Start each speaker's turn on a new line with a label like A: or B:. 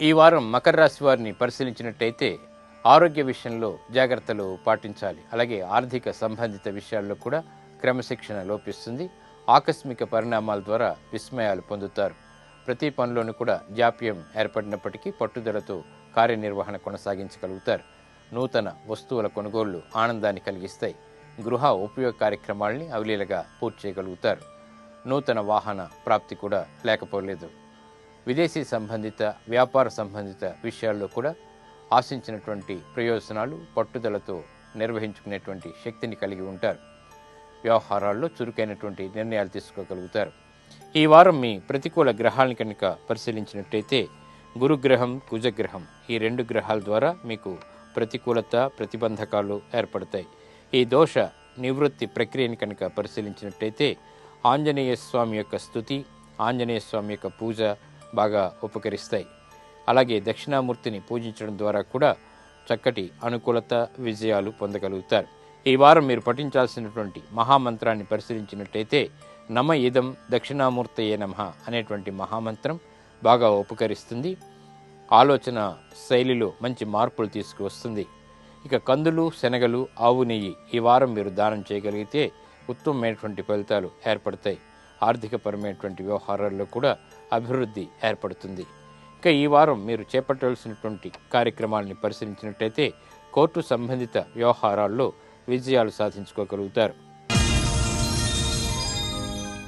A: ఈ వారం మకర రాశి వారిని పరిశీలించినట్టయితే ఆరోగ్య విషయంలో జాగ్రత్తలు పాటించాలి. అలాగే ఆర్థిక సంబంధిత విషయాల్లో కూడా క్రమశిక్షణ లోపిస్తుంది. ఆకస్మిక పరిణామాల ద్వారా విస్మయాలు పొందుతారు. ప్రతి పనిలోనూ కూడా జాప్యం ఏర్పడినప్పటికీ పట్టుదలతో కార్యనిర్వహణ కొనసాగించగలుగుతారు. నూతన వస్తువుల కొనుగోళ్ళు ఆనందాన్ని కలిగిస్తాయి. గృహ ఉపయోగ కార్యక్రమాల్ని అవలీలగా పూర్తి చేయగలుగుతారు. నూతన వాహన ప్రాప్తి కూడా లేకపోలేదు. విదేశీ సంబంధిత వ్యాపార సంబంధిత విషయాల్లో కూడా ఆశించినటువంటి ప్రయోజనాలు పట్టుదలతో నిర్వహించుకునేటువంటి శక్తిని కలిగి ఉంటారు. వ్యవహారాల్లో చురుకైనటువంటి నిర్ణయాలు తీసుకోగలుగుతారు. ఈ వారం మీ ప్రతికూల గ్రహాలను కనుక పరిశీలించినట్టయితే గురుగ్రహం కుజగ్రహం ఈ రెండు గ్రహాల ద్వారా మీకు ప్రతికూలత ప్రతిబంధకాలు ఏర్పడతాయి. ఈ దోష నివృత్తి ప్రక్రియని కనుక పరిశీలించినట్టయితే ఆంజనేయ స్వామి యొక్క స్థుతి ఆంజనేయ స్వామి యొక్క పూజ బాగా ఉపకరిస్తాయి. అలాగే దక్షిణామూర్తిని పూజించడం ద్వారా కూడా చక్కటి అనుకూలత విజయాలు పొందగలుగుతారు. ఈ వారం మీరు పఠించాల్సినటువంటి మహామంత్రాన్ని పరిశీలించినట్టయితే నమ ఇదం దక్షిణామూర్తయే నమ అనేటువంటి మహామంత్రం బాగా ఉపకరిస్తుంది. ఆలోచన శైలిలో మంచి మార్పులు తీసుకువస్తుంది. ఇక కందులు శనగలు ఆవు నెయ్యి ఈ వారం మీరు దానం చేయగలిగితే ఉత్తమమైనటువంటి ఫలితాలు ఏర్పడతాయి. ఆర్థికపరమైనటువంటి వ్యవహారాల్లో కూడా అభివృద్ధి ఏర్పడుతుంది. ఇక ఈ వారం మీరు చేపట్టవలసినటువంటి కార్యక్రమాలని పరిశీలించినట్టయితే కోర్టు సంబంధిత వ్యవహారాల్లో విజయాలు సాధించుకోగలుగుతారు.